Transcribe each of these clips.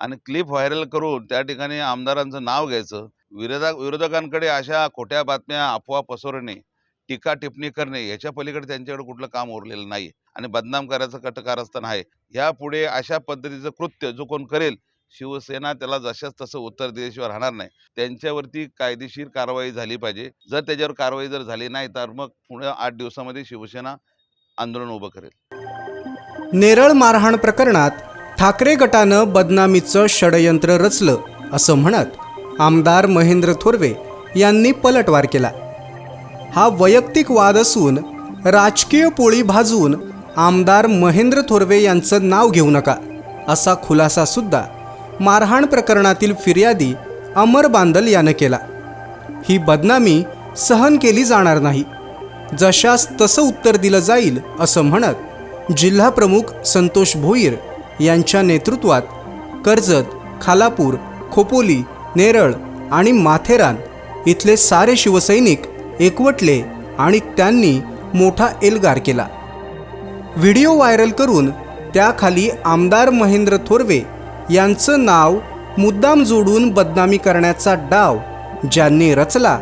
आणि clip viral करून त्या ठिकाणी आमदारांचं नाव घ्यायचं. विरोधक विरोधकांकडे अशा खोट्या बातम्या अफवा पसरवणे टीका टिप्पणी करणे याच्या पलीकडे त्यांच्याकडे कुठलं काम उरलेलं नाही आणि बदनाम करायचं कटकारस्थान आहे. यापुढे अशा पद्धतीचं कृत्य जो कोण करेल शिवसेना त्याला जशाच तसं उत्तर दिल्याशिवाय राहणार नाही. त्यांच्यावरती कायदेशीर कारवाई झाली पाहिजे. जर त्याच्यावर कारवाई जर झाली नाही तर मग पुढे आठ दिवसामध्ये शिवसेना आंदोलन उभं करेल. नेरळ मारहाण प्रकरणात ठाकरे गटानं बदनामीचं षडयंत्र रचलं असं म्हणत आमदार महेंद्र थोरवे यांनी पलटवार केला. हा वैयक्तिक वाद असून राजकीय पोळी भाजून आमदार महेंद्र थोरवे यांचं नाव घेऊ नका असा खुलासा सुद्धा मारहाण प्रकरणातील फिर्यादी अमर बांदल यानं केला. ही बदनामी सहन केली जाणार नाही. जशास तसं उत्तर दिलं जाईल असं म्हणत जिल्हा प्रमुख संतोष भोईर यांच्या नेतृत्वात कर्जत खालापूर खोपोली नेरळ आणि माथेरान इथले सारे शिवसैनिक एकवटले आणि त्यांनी मोठा एल्गार केला. व्हिडिओ व्हायरल करून त्याखाली आमदार महेंद्र थोरवे यांचं नाव मुद्दाम जोडून बदनामी करण्याचा डाव ज्यांनी रचला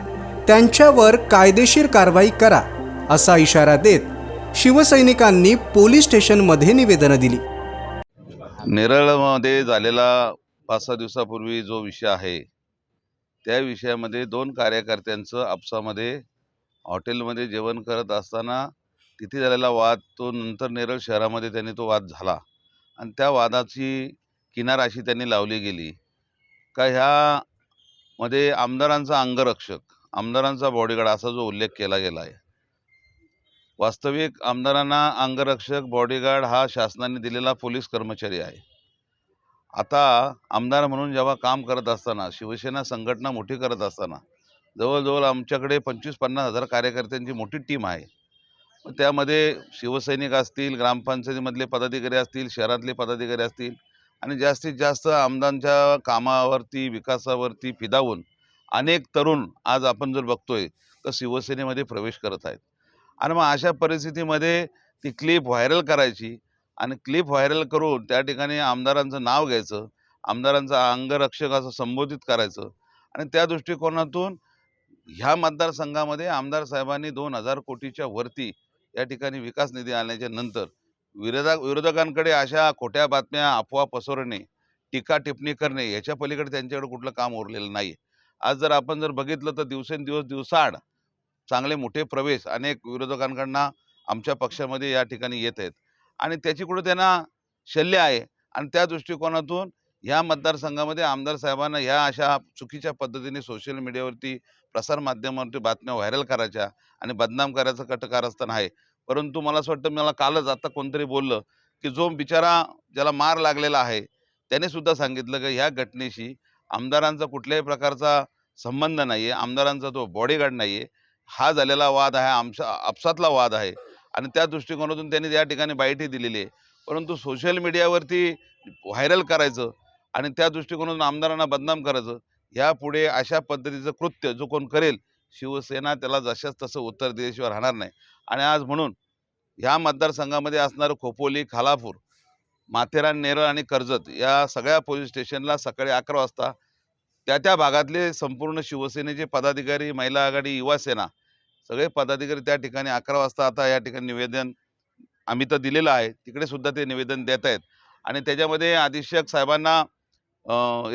त्यांच्यावर कायदेशीर कारवाई करा असा इशारा देत शिवसैनिकांनी पोलीस स्टेशनमध्ये निवेदनं दिली. नेरळमध्ये झालेला पाच सहा दिवसापूर्वी जो विषय आहे त्या विषयामध्ये दोन कार्यकर्त्यांचं आपसामध्ये हॉटेलमध्ये जेवण करत असताना तिथे झालेला वाद तो नंतर नेरळ शहरामध्ये त्यांनी तो वाद झाला. आणि त्या वादाची किनार अशी त्यांनी लावली गेली. का ह्यामध्ये आमदारांचा अंगरक्षक आमदारांचा बॉडीगार्ड असा जो उल्लेख केला गेला आहे वास्तविक आमदारांना अंगरक्षक बॉडीगार्ड हा शासनाने दिलेला पोलीस कर्मचारी आहे. आता आमदार म्हणून जेव्हा काम करत असताना शिवसेना संघटना मोठी करत असताना जवळजवळ आमच्याकडे पंचवीस पन्नास हजार कार्यकर्त्यांची मोठी टीम आहे. त्यामध्ये शिवसैनिक असतील ग्रामपंचायतीमधले पदाधिकारी असतील शहरातले पदाधिकारी असतील आणि जास्तीत जास्त आमदारांच्या कामावरती विकासावरती फिदावून अनेक तरुण आज आपण जर बघतोय तर शिवसेनेमध्ये प्रवेश करत आहेत. आणि मग अशा परिस्थितीमध्ये ती क्लिप व्हायरल करायची आणि क्लिप व्हायरल करून त्या ठिकाणी आमदारांचं नाव घ्यायचं आमदारांचा अंगरक्षक असं संबोधित करायचं आणि त्या दृष्टिकोनातून ह्या मतदारसंघामध्ये आमदार साहेबांनी दोन हजार कोटीच्या वरती या ठिकाणी विकास निधी आणल्याच्या नंतर विरोधा विरोधकांकडे अशा खोट्या बातम्या अफवा पसरणे टीका टिप्पणी करणे याच्या पलीकडे त्यांच्याकडे कुठलं काम उरलेलं नाही आज जर आपण जर बघितलं तर दिवसेंदिवस दिवसाआड चांगले मोठे प्रवेश अनेक विरोधकांकडनं आमच्या पक्षामध्ये या ठिकाणी येत आहेत. आणि त्याची कुठं त्यांना शल्य आहे. आणि त्या दृष्टिकोनातून ह्या मतदारसंघामध्ये आमदार साहेबांना ह्या अशा चुकीच्या पद्धतीने सोशल मीडियावरती प्रसारमाध्यमावरती बातम्या व्हायरल करायच्या आणि बदनाम करायचं कटकारस्थान आहे. परंतु मला असं वाटतं मला कालच आता कोणतरी बोललं की जो बिचारा ज्याला मार लागलेला आहे त्याने सुद्धा सांगितलं की ह्या घटनेशी आमदारांचा कुठल्याही प्रकारचा संबंध नाही आहे आमदारांचा तो बॉडीगार्ड नाही आहे हा झालेला वाद आहे आमच्या आपसातला वाद आहे. आणि त्या दृष्टिकोनातून त्यांनी या ठिकाणी बाईटही दिलेली आहे. परंतु सोशल मीडियावरती व्हायरल करायचं आणि त्या दृष्टिकोनातून आमदारांना बदनाम करायचं यापुढे अशा पद्धतीचं कृत्य जो कोण करेल शिवसेना त्याला जशाच तसं उत्तर दिल्याशिवाय राहणार नाही. आणि आज म्हणून ह्या मतदारसंघामध्ये असणारं खोपोली खालापूर माथेरान नेरळ आणि कर्जत या सगळ्या पोलीस स्टेशनला सकाळी अकरा वाजता त्या त्या भागातले संपूर्ण शिवसेनेचे पदाधिकारी महिला आघाडी युवासेना सगळे पदाधिकारी त्या ठिकाणी अकरा वाजता आता या ठिकाणी निवेदन आम्ही तर दिलेलं आहे तिकडे सुद्धा ते निवेदन देत आहेत. आणि त्याच्यामध्ये अधीक्षक साहेबांना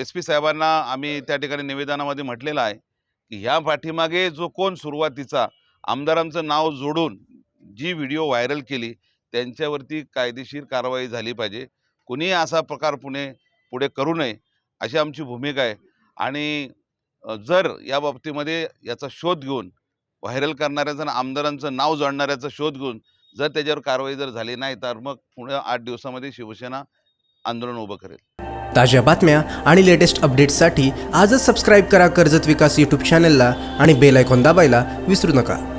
एस पी साहेबांना आम्ही त्या ठिकाणी निवेदनामध्ये म्हटलेलं आहे की ह्या पाठीमागे जो कोण सुरुवातीचा आमदारांचं नाव जोडून जी व्हिडिओ व्हायरल केली त्यांच्यावरती कायदेशीर कारवाई झाली पाहिजे. कुणीही असा प्रकार पुणे पुढे करू नये अशी आमची भूमिका आहे. आणि जर या बाबतीमध्ये याचा शोध घेऊन व्हायरल करणाऱ्याचं आणि आमदारांचं नाव जोडणाऱ्याचा शोध घेऊन जर त्याच्यावर कारवाई जर झाली नाही तर मग पुढे आठ दिवसामध्ये शिवसेना आंदोलन उभं करेल. ताज्या बातम्या आणि लेटेस्ट अपडेट्ससाठी आजच सबस्क्राईब करा कर्जत विकास यूट्यूब चॅनलला आणि बेल आयकॉन दाबायला विसरू नका.